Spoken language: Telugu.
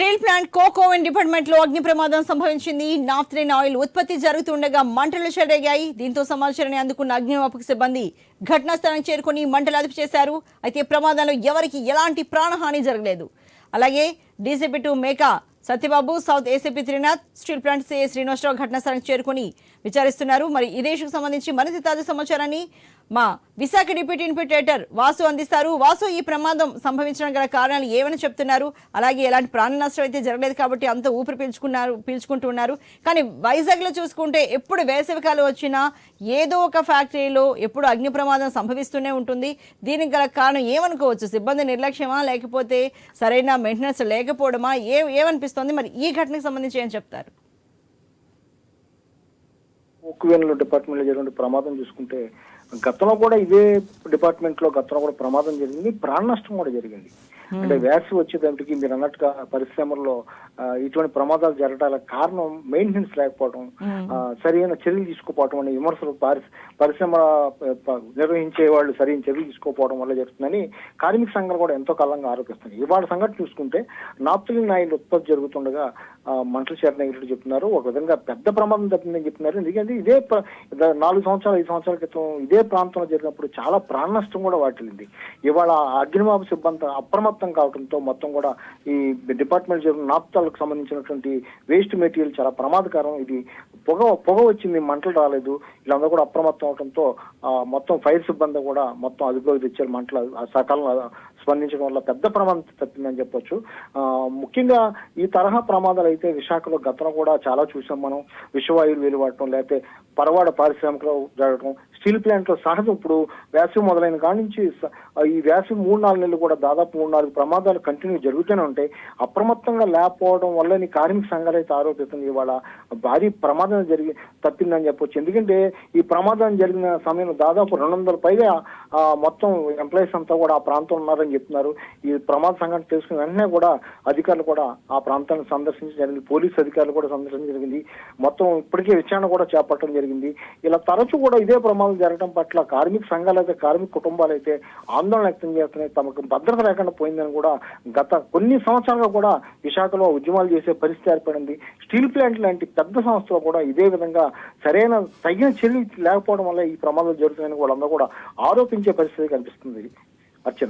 స్టీల్ ప్లాంట్ కోకోవెన్ డిపార్ట్మెంట్లో అగ్ని ప్రమాదం సంభవించింది. నాఫ్థలిన్ ఆయిల్ ఉత్పత్తి జరుగుతుండగా మంటలు చెలరేగాయి దీంతో సమాచారాన్ని అందుకున్న అగ్నిమాపక సిబ్బంది ఘటనా స్థలం చేరుకుని మంటలు అదుపు చేశారు. అయితే ప్రమాదంలో ఎవరికి ఎలాంటి ప్రాణహాని జరగలేదు. అలాగే DCP two Meka Satyababu south ACP Trinath steel plant CA Srinivasarao ఘటనా స్థలానికి చేరుకుని విచారిస్తున్నారు. మరి ఇదే ఇష్యూకు సంబంధించి మరింత తాజా సమాచారాన్ని మా విశాఖ డిప్యూటీ ఇన్ఫిటేటర్ వాసు అందిస్తారు. వాసు ఈ ప్రమాదం సంభవించడం గల కారణాలు ఏమని చెప్తున్నారు? అలాగే ఎలాంటి ప్రాణ నష్టం అయితే జరగలేదు కాబట్టి అంత ఊపిరి పీల్చుకున్నారు పీల్చుకుంటున్నారు. కానీ వైజాగ్లో చూసుకుంటే ఎప్పుడు వేసవికాలం వచ్చినా ఏదో ఒక ఫ్యాక్టరీలో ఎప్పుడు అగ్ని ప్రమాదం సంభవిస్తూనే ఉంటుంది. దీనికి గల కారణం ఏమనుకోవచ్చు? సిబ్బంది నిర్లక్ష్యమా? లేకపోతే సరైన మెయింటెనెన్స్ లేకపోవడమా? ఏ ఏమనిపిస్తుంది? మరి ఈ ఘటనకు సంబంధించి ఏం చెప్తారు? ఉక్కువేనుల డిపార్ట్మెంట్లో జరిగిన ప్రమాదం చూసుకుంటే గతంలో కూడా ఇదే డిపార్ట్మెంట్లో గతంలో కూడా ప్రమాదం జరిగింది. ప్రాణ నష్టం కూడా జరిగింది. అంటే వ్యాక్సి వచ్చేటప్పటికి మీరు అన్నట్టుగా పరిశ్రమల్లో ఇటువంటి ప్రమాదాలు జరగడానికి కారణం మెయింటెనెన్స్ లేకపోవడం ఆ, సరైన చర్యలు తీసుకోకపోవడం అనే విమర్శలు పారి- పరిశ్రమ నిర్వహించే వాళ్ళు సరైన చర్యలు తీసుకోకపోవడం వల్ల జరుగుతుందని కార్మిక సంఘాలు కూడా ఎంతో కాలంగా ఆరోపిస్తున్నాయి. ఇవాళ సంఘటన చూసుకుంటే నాప్తలిన్ ఆయిల్ ఉత్పత్తి జరుగుతుండగా మంటలు చేరనగిరి చెప్తున్నారు? ఒక విధంగా పెద్ద ప్రమాదం తప్పిందని చెప్తున్నారు. ఎందుకంటే ఇదే ప్ర- ఇద- నాలుగు సంవత్సరాలు ఐదు సంవత్సరాల క్రితం ఇదే ప్రాంతంలో జరిగినప్పుడు చాలా ప్రాణ నష్టం కూడా వాటిల్లింది. ఇవాళ అగ్నిమాప సిబ్బంది అప్రమత్తం కావడంతో మొత్తం కూడా ఈ డిపార్ట్మెంట్ జరిగిన నాప్తాలకు సంబంధించినటువంటి వేస్ట్ మెటీరియల్ చాలా ప్రమాదకరం. ఇది పొగ పొగ వచ్చింది మంటలు రాలేదు. వీళ్ళందరూ కూడా అప్రమత్తం అవడంతో మొత్తం ఫైర్ సిబ్బంది కూడా మొత్తం అదుపులోకి తెచ్చారు. మంటలు సకాలంలో స్పందించడం వల్ల పెద్ద ప్రమాదం తప్పిందని చెప్పొచ్చు. ముఖ్యంగా ఈ తరహా ప్రమాదాలు అయితే విశాఖలో గతంలో కూడా చాలా చూసాం మనం. విషవాయువులు వెలువడటం లేకపోతే పరవాడ పారిశ్రామికలో జరగడం స్టీల్ ప్లాంట్లో సహజం ఇప్పుడు వేసవి మొదలైన కాడి నుంచి ఈ వేసవి మూడు నాలుగు నెలలు కూడా దాదాపు మూడు నాలుగు ప్రమాదాలు కంటిన్యూ జరుగుతూనే ఉంటాయి. అప్రమత్తంగా లేకపోవడం వల్ల నీ కార్మిక సంఘాలు అయితే ఆరోపిస్తుంది ఇవాళ భారీ ప్రమాదం జరిగి తప్పిందని చెప్పొచ్చు. ఎందుకంటే ఈ ప్రమాదం జరిగిన సమయంలో దాదాపు రెండు వందల పైగా మొత్తం ఎంప్లాయీస్ అంతా కూడా ఆ ప్రాంతం ఉన్నారని చెప్తున్నారు. ఈ ప్రమాద సంఘటన తెలుసుకున్న వెంటనే కూడా అధికారులు కూడా ఆ ప్రాంతాన్ని సందర్శించడం జరిగింది. పోలీస్ అధికారులు కూడా సందర్శించడం జరిగింది. మొత్తం ఇప్పటికే విచారణ కూడా చేపట్టడం జరిగింది. ఇలా తరచూ కూడా ఇదే ప్రమాదం జరగడం పట్ల కార్మిక సంఘాలు అయితే కార్మిక కుటుంబాలు అయితే ఆందోళన వ్యక్తం చేస్తున్నాయి. తమకు భద్రత లేకుండా పోయిందని కూడా గత కొన్ని సంవత్సరాలుగా కూడా విశాఖలో ఉద్యమాలు చేసే పరిస్థితి ఏర్పడింది. స్టీల్ ప్లాంట్ లాంటి పెద్ద సంస్థలు కూడా ఇదే విధంగా సరైన తగిన చర్యలు లేకపోవడం వల్ల ఈ ప్రమాదాలు జరుగుతున్నాయని వాళ్ళందరూ కూడా ఆరోపించే పరిస్థితి కనిపిస్తుంది. అర్చన.